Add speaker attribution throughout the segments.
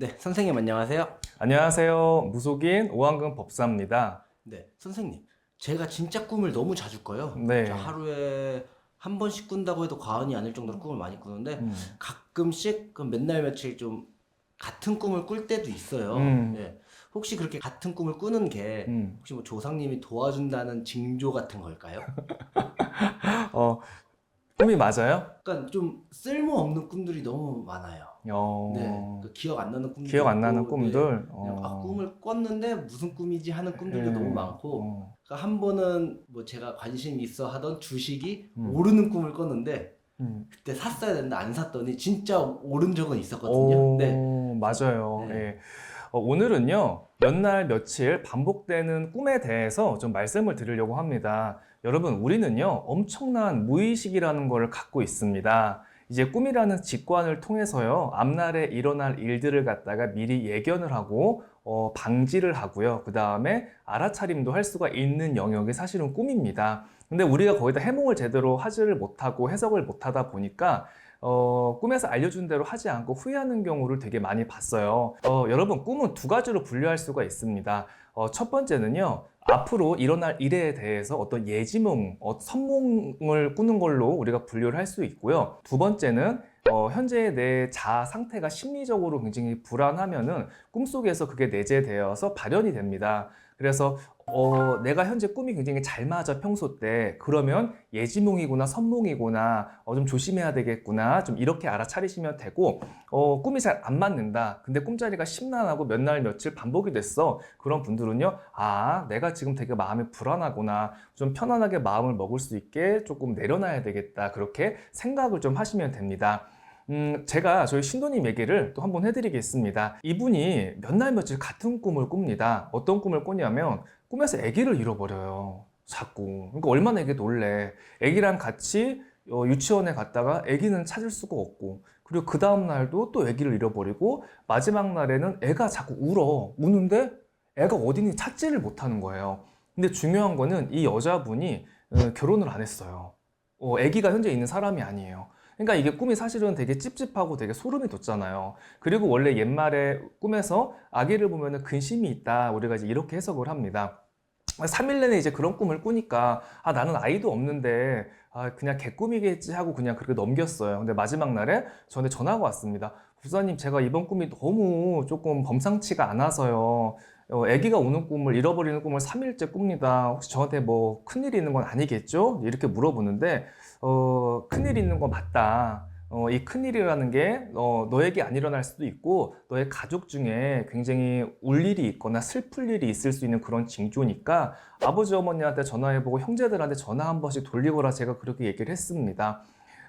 Speaker 1: 네, 선생님 안녕하세요.
Speaker 2: 안녕하세요. 무속인 오한근 법사입니다.
Speaker 1: 네, 선생님. 제가 진짜 꿈을 너무 자주 꿔요.
Speaker 2: 네.
Speaker 1: 저 하루에 한 번씩 꾼다고 해도 과언이 아닐 정도로 꿈을 많이 꾸는데
Speaker 2: 음.
Speaker 1: 가끔씩 그 맨날 며칠 좀 같은 꿈을 꿀 때도 있어요.
Speaker 2: 음.
Speaker 1: 예. 혹시 그렇게 같은 꿈을 꾸는 게
Speaker 2: 음.
Speaker 1: 혹시 뭐 조상님이 도와준다는 징조 같은 걸까요?
Speaker 2: 어, 꿈이 맞아요?
Speaker 1: 약간 좀 쓸모없는 꿈들이 너무 많아요.
Speaker 2: 어,
Speaker 1: 네, 그 기억 안 나는 꿈들
Speaker 2: 기억 안 나는
Speaker 1: 있고,
Speaker 2: 꿈들?
Speaker 1: 네, 그냥 아
Speaker 2: 어.
Speaker 1: 꿈을 꿨는데 무슨 꿈이지 하는 꿈들도
Speaker 2: 네.
Speaker 1: 너무 많고
Speaker 2: 어.
Speaker 1: 그러니까 한 번은 뭐 제가 관심 있어 하던 주식이
Speaker 2: 음.
Speaker 1: 오르는 꿈을 꿨는데
Speaker 2: 음.
Speaker 1: 그때 샀어야 되는데 안 샀더니 진짜 오른 적은 있었거든요.
Speaker 2: 오,
Speaker 1: 네.
Speaker 2: 맞아요.
Speaker 1: 네.
Speaker 2: 예. 어, 오늘은요, 몇 날 며칠 반복되는 꿈에 대해서 좀 말씀을 드리려고 합니다. 여러분, 우리는요, 엄청난 무의식이라는 걸 갖고 있습니다. 이제 꿈이라는 직관을 통해서요, 앞날에 일어날 일들을 갖다가 미리 예견을 하고, 어, 방지를 하고요. 그 다음에 알아차림도 할 수가 있는 영역이 사실은 꿈입니다. 근데 우리가 거기다 해몽을 제대로 하지를 못하고 해석을 못하다 보니까 어, 꿈에서 알려준 대로 하지 않고 후회하는 경우를 되게 많이 봤어요. 어, 여러분, 꿈은 두 가지로 분류할 수가 있습니다. 어, 첫 번째는요, 앞으로 일어날 일에 대해서 어떤 예지몽, 어, 선몽을 꾸는 걸로 우리가 분류를 할 수 있고요. 두 번째는 어, 현재 내 자아 상태가 심리적으로 굉장히 불안하면은 꿈속에서 그게 내재되어서 발현이 됩니다. 그래서 어, 내가 현재 꿈이 굉장히 잘 맞아 평소 때. 그러면 예지몽이구나 선몽이구나 어, 좀 조심해야 되겠구나 좀 이렇게 알아차리시면 되고 어, 꿈이 잘 안 맞는다. 근데 꿈자리가 심란하고 몇 날 며칠 반복이 됐어. 그런 분들은요 아 내가 지금 되게 마음이 불안하구나. 좀 편안하게 마음을 먹을 수 있게 조금 내려놔야 되겠다. 그렇게 생각을 좀 하시면 됩니다 음, 제가 저희 신도님 얘기를 또 한번 해드리겠습니다. 이분이 몇 날 며칠 같은 꿈을 꿉니다. 어떤 꿈을 꾸냐면 꿈에서 아기를 잃어버려요. 자꾸. 그러니까 얼마나 이게 놀래. 아기랑 같이 어, 유치원에 갔다가 아기는 찾을 수가 없고 그리고 그 다음 날도 또 아기를 잃어버리고 마지막 날에는 애가 자꾸 울어. 우는데 애가 어디니 찾지를 못하는 거예요. 근데 중요한 거는 이 여자분이 어, 결혼을 안 했어요. 어, 아기가 현재 있는 사람이 아니에요. 그러니까 이게 꿈이 사실은 되게 찝찝하고 되게 소름이 돋잖아요. 그리고 원래 옛말에 꿈에서 아기를 보면은 근심이 있다. 우리가 이제 이렇게 해석을 합니다. 3일 내내 이제 그런 꿈을 꾸니까 아 나는 아이도 없는데 아 그냥 개꿈이겠지 하고 그냥 그렇게 넘겼어요. 근데 마지막 날에 저한테 전화가 왔습니다. 부사님 제가 이번 꿈이 너무 조금 범상치가 않아서요. 어, 아기가 오는 꿈을 잃어버리는 꿈을 3일째 꿉니다. 혹시 저한테 뭐 큰일이 있는 건 아니겠죠? 이렇게 물어보는데 어, 큰일이 있는 거 맞다. 어, 이 큰일이라는 게 어, 너에게 안 일어날 수도 있고 너의 가족 중에 굉장히 울 일이 있거나 슬플 일이 있을 수 있는 그런 징조니까 아버지 어머니한테 전화해보고 형제들한테 전화 한 번씩 돌리거라 제가 그렇게 얘기를 했습니다.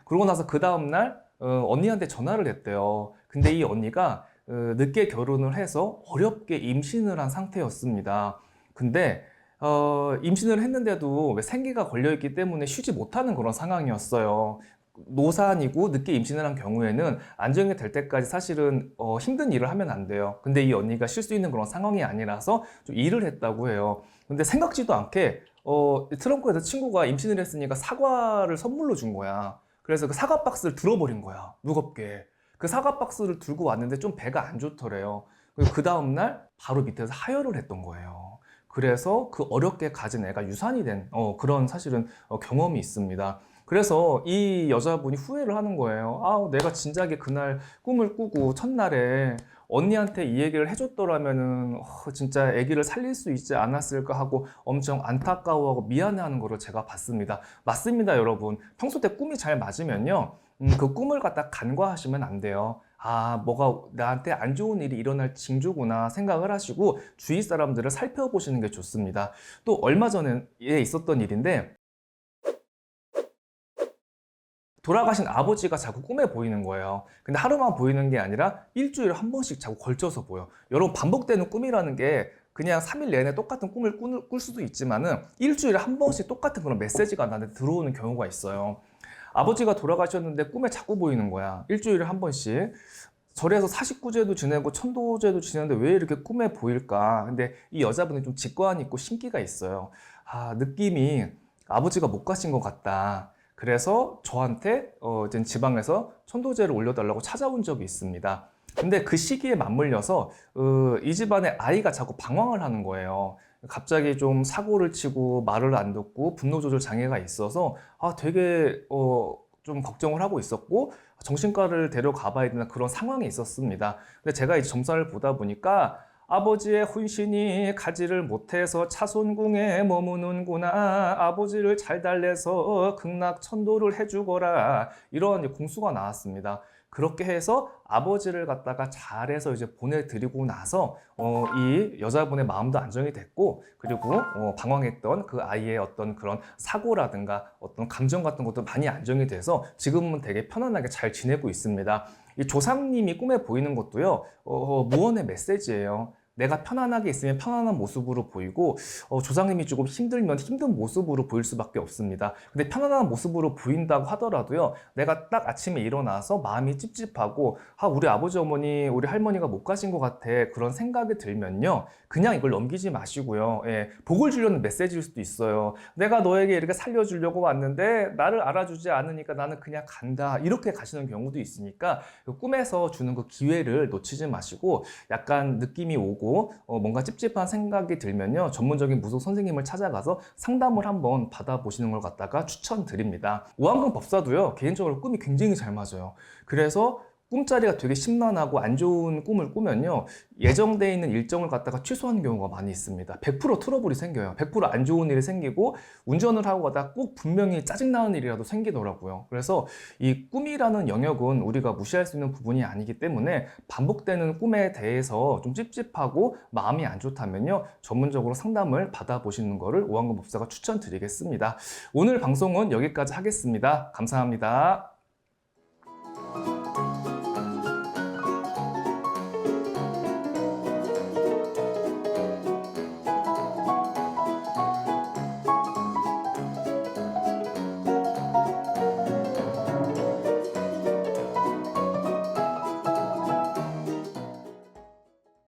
Speaker 2: 그러고 나서 그 다음날 어, 언니한테 전화를 했대요. 근데 이 언니가 어, 늦게 결혼을 해서 어렵게 임신을 한 상태였습니다. 근데 어, 임신을 했는데도 왜 생기가 걸려있기 때문에 쉬지 못하는 그런 상황이었어요. 노산이고 늦게 임신을 한 경우에는 안정이 될 때까지 사실은 어, 힘든 일을 하면 안 돼요. 근데 이 언니가 쉴 수 있는 그런 상황이 아니라서 좀 일을 했다고 해요. 근데 생각지도 않게 어, 트렁크에서 친구가 임신을 했으니까 사과를 선물로 준 거야. 그래서 그 사과 박스를 들어버린 거야. 무겁게. 그 사과 박스를 들고 왔는데 좀 배가 안 좋더래요. 그 다음날 바로 밑에서 하혈을 했던 거예요. 그래서 그 어렵게 가진 애가 유산이 된 어, 그런 사실은 어, 경험이 있습니다. 그래서 이 여자분이 후회를 하는 거예요. 아, 내가 진작에 그날 꿈을 꾸고 첫날에 언니한테 이 얘기를 해줬더라면은 어, 진짜 아기를 살릴 수 있지 않았을까 하고 엄청 안타까워하고 미안해하는 거를 제가 봤습니다. 맞습니다, 여러분. 평소 때 꿈이 잘 맞으면요, 음, 그 꿈을 갖다 간과하시면 안 돼요. 아, 뭐가 나한테 안 좋은 일이 일어날 징조구나 생각을 하시고 주위 사람들을 살펴보시는 게 좋습니다. 또 얼마 전에 있었던 일인데 돌아가신 아버지가 자꾸 꿈에 보이는 거예요. 근데 하루만 보이는 게 아니라 일주일에 한 번씩 자꾸 걸쳐서 보여. 여러분 반복되는 꿈이라는 게 그냥 3일 내내 똑같은 꿈을 꿀, 꿀 수도 있지만은 일주일에 한 번씩 똑같은 그런 메시지가 나한테 들어오는 경우가 있어요. 아버지가 돌아가셨는데 꿈에 자꾸 보이는 거야. 일주일에 한 번씩. 절에서 49제도 지내고 천도제도 지내는데 왜 이렇게 꿈에 보일까? 근데 이 여자분이 좀 직관 있고 신기가 있어요. 아, 느낌이 아버지가 못 가신 것 같다. 그래서 저한테 어, 이제 지방에서 천도제를 올려달라고 찾아온 적이 있습니다. 근데 그 시기에 맞물려서 어, 이 집안에 아이가 자꾸 방황을 하는 거예요. 갑자기 좀 사고를 치고 말을 안 듣고 분노 조절 장애가 있어서 아 되게 어, 좀 걱정을 하고 있었고 정신과를 데려가 봐야 되는 그런 상황이 있었습니다. 근데 제가 이제 점사를 보다 보니까 아버지의 혼신이 가지를 못해서 차손궁에 머무는구나. 아버지를 잘 달래서 극락 천도를 해주거라. 이런 공수가 나왔습니다. 그렇게 해서 아버지를 갖다가 잘해서 이제 보내드리고 나서 어, 이 여자분의 마음도 안정이 됐고 그리고 어, 방황했던 그 아이의 어떤 그런 사고라든가 어떤 감정 같은 것도 많이 안정이 돼서 지금은 되게 편안하게 잘 지내고 있습니다. 이 조상님이 꿈에 보이는 것도요 어, 무언의 메시지예요. 내가 편안하게 있으면 편안한 모습으로 보이고 어, 조상님이 조금 힘들면 힘든 모습으로 보일 수밖에 없습니다. 근데 편안한 모습으로 보인다고 하더라도요, 내가 딱 아침에 일어나서 마음이 찝찝하고 아 우리 아버지 어머니 우리 할머니가 못 가신 것 같아 그런 생각이 들면요, 그냥 이걸 넘기지 마시고요. 예, 복을 주려는 메시지일 수도 있어요. 내가 너에게 이렇게 살려주려고 왔는데 나를 알아주지 않으니까 나는 그냥 간다 이렇게 가시는 경우도 있으니까 그 꿈에서 주는 그 기회를 놓치지 마시고 약간 느낌이 오고 어, 뭔가 찝찝한 생각이 들면요. 전문적인 무속 선생님을 찾아가서 상담을 한번 받아보시는 걸 갖다가 추천드립니다. 오한근 법사도요. 개인적으로 꿈이 굉장히 잘 맞아요. 그래서 꿈자리가 되게 심란하고 안 좋은 꿈을 꾸면요 예정돼 있는 일정을 갖다가 취소하는 경우가 많이 있습니다. 100% 트러블이 생겨요. 100%안 좋은 일이 생기고 운전을 하고 가다 꼭 분명히 짜증나는 일이라도 생기더라고요. 그래서 이 꿈이라는 영역은 우리가 무시할 수 있는 부분이 아니기 때문에 반복되는 꿈에 대해서 좀 찝찝하고 마음이 안 좋다면요 전문적으로 상담을 받아보시는 것을 오한근 법사가 추천드리겠습니다. 오늘 방송은 여기까지 하겠습니다. 감사합니다